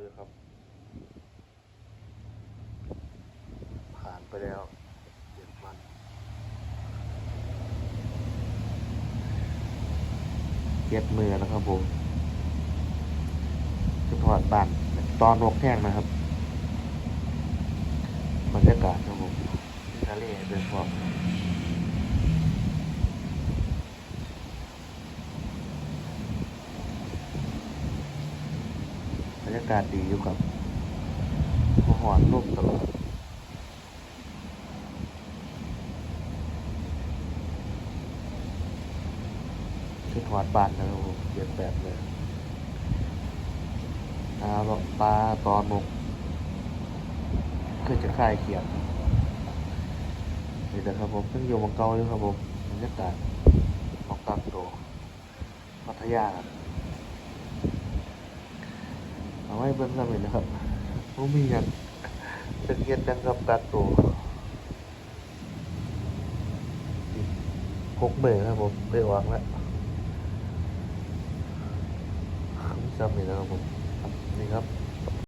อยู่ครับ ผ่านไปแล้วเจ็ดวันเจ็ดมือแล้วครับผมจะถอดบ้านตอนนกแห้งนะครับบรรยากาศครับผมทะเลโดยเฉพาะบ รรยากาศดีอยู่ครับหัวหอนลมตลอดคือถอดบานนะครับผมเปลี่ยนแบบเลยปลาบอกปลาตอนนกคือจะคลายเขียดนี่นะครับผมเพิ่งอยู่มังเกาอยู่ครับผมบรรยากาศของกักโตพัทยาครับ เอาไว้เบิ่งกันเลยนะครับผมมีอย่างเป็นเงียรดังกับกัดตัวหกเบร์ครับผมไปวางแล้วซ้ำอีกแล้วครับผมนี่ครับ